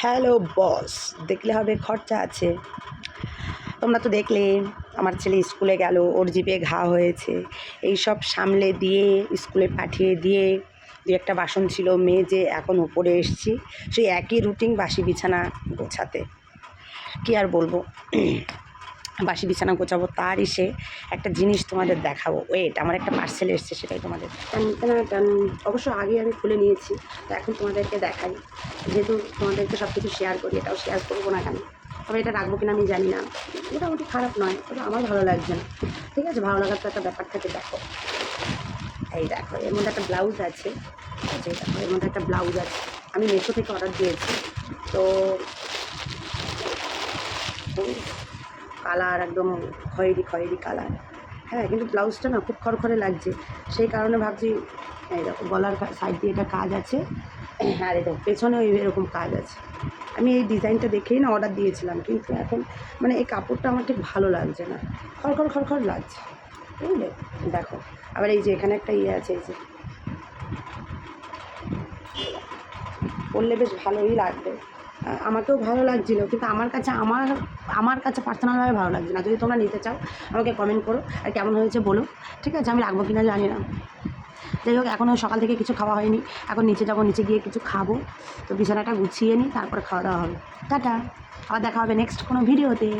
Hello boss, দেখলে হবে খরচা আছে। তোমরা তো দেখলে, আমার ছেলে স্কুলে গেল, ওর জিপে ঘা হয়েছে। এই সব সামলে দিয়ে, স্কুলে পাঠিয়ে দিয়ে দু একটা বাসন ছিল মেয়ে যে এখন উপরে এসছি। সেই একই রুটিন বাসি বিছানা গোছাতে। কি আর বলব? বাসি বিছানা গোছাবো, তার এসে একটা জিনিস তোমাদের দেখাবো। ওয়েট আমার একটা পার্সেল এসছে, সেটাই তোমাদের। অবশ্য আগে আমি খুলে নিয়েছি, তো এখন তোমাদেরকে দেখাই। যেহেতু তোমাদেরকে সব কিছু শেয়ার করি, এটাও শেয়ার করব না কেন? তবে এটা রাখব কিনা আমি জানি না। মোটামুটি খারাপ নয়, তবে আমার ভালো লাগছে না। ঠিক আছে, ভালো লাগার তো একটা ব্যাপার থাকে, দেখো। এই দেখো, এর মধ্যে একটা ব্লাউজ আছে। এই দেখো, এর মধ্যে একটা ব্লাউজ আছে। আমি মেশো থেকে অর্ডার দিয়েছি, তো কালার একদম খয়েরি খয়েরি কালার। হ্যাঁ কিন্তু ব্লাউজটা না খুব খড়খড়ে লাগছে। সেই কারণে ভাবছি দেখো, গলার সাইড দিয়ে এটা কাজ আছে। আর এরকম পেছনেও এরকম কাজ আছে। আমি এই ডিজাইনটা দেখেই না অর্ডার দিয়েছিলাম, কিন্তু এখন মানে এই কাপড়টা আমার ঠিক ভালো লাগছে না। খড়খড় খড়খড় লাগছে। বুঝলে দেখো, আবার এই যে এখানে একটা ইয়ে আছে, এই যে। পরলে বেশ ভালোই লাগবে। আমাকেও ভালো লাগছিল, কিন্তু আমার কাছে, আমার আমার কাছে পার্সোনালভাবে ভালো লাগছে না। যদি তোমরা নিতে চাও, আমাকে কমেন্ট করো, আর কেমন হয়েছে বলো, ঠিক আছে? আমি রাখব কিনা জানি না। যাই হোক এখনও সকাল থেকে কিছু খাওয়া হয়নি। এখন নিচে যাব, নিচে গিয়ে কিছু খাব। তো বিছানাটা গুছিয়ে নিই তারপর খাওয়া দাওয়া হবে। টাটা। আবার দেখা হবে নেক্সট কোনো ভিডিওতে